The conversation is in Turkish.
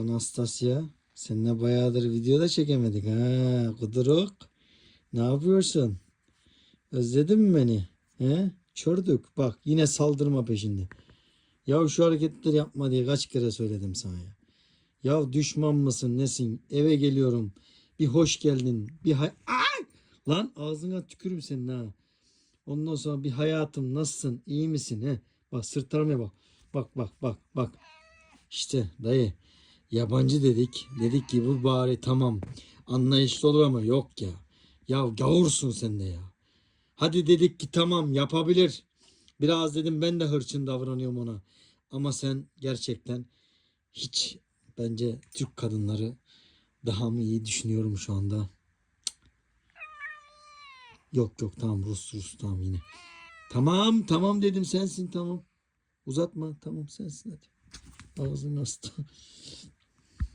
Anastasya, seninle bayağıdır video da çekemedik ha. Kuduruk. Ne yapıyorsun? Özledin mi beni? He? Çördük. Bak yine saldırma peşinde. Ya şu hareketleri yapma diye kaç kere söyledim sana ya. Ya düşman mısın nesin? Eve geliyorum. Bir hoş geldin. Bir hay... Ay! Lan ağzına tükürüm senin ha. Ondan sonra bir hayatım nasılsın? İyi misin? He? Bak sırtlarıma bak. Bak bak bak bak. İşte dayı. Yabancı dedik. Dedik ki bu bari tamam. Anlayışlı olur ama yok ya. Ya gavursun sen de ya. Hadi dedik ki tamam yapabilir. Biraz dedim ben de hırçın davranıyorum ona. Ama sen gerçekten hiç bence Türk kadınları daha mı iyi düşünüyorum şu anda. Yok yok tamam Rus Rus tamam yine. Tamam tamam dedim sensin tamam. Uzatma tamam sensin hadi. Ağzını hasta.